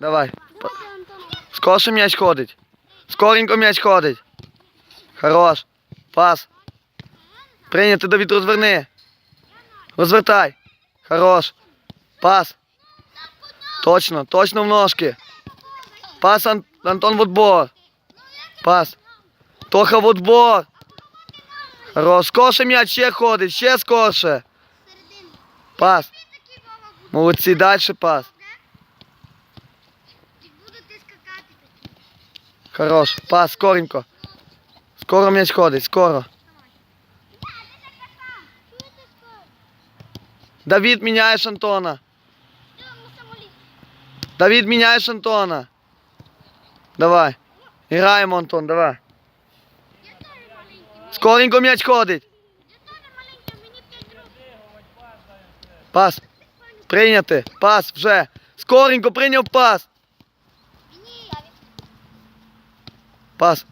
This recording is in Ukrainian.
Давай. Скорше м'яч ходить. Скоренько м'яч ходить. Хорош. Пас. Прийняти Давід, розверни. Розвертай. Хорош. Пас. Точно, точно в ножки. Пас Ан- Антон в отбор. Пас. Тоха в отбор. Хорош. Скорше м'яч ще ходить, ще скорше. Пас. Молодці, далі пас. Хорош. Пас, скоренько. Скоро м'яч ходить, скоро. Давід міняєш Антона. Давід міняєш Антона. Давай. Граємо, Антон, давай. Скоренько м'яч ходить. Пас. Прийняти. Пас вже. Скоренько прийняв пас. Пас.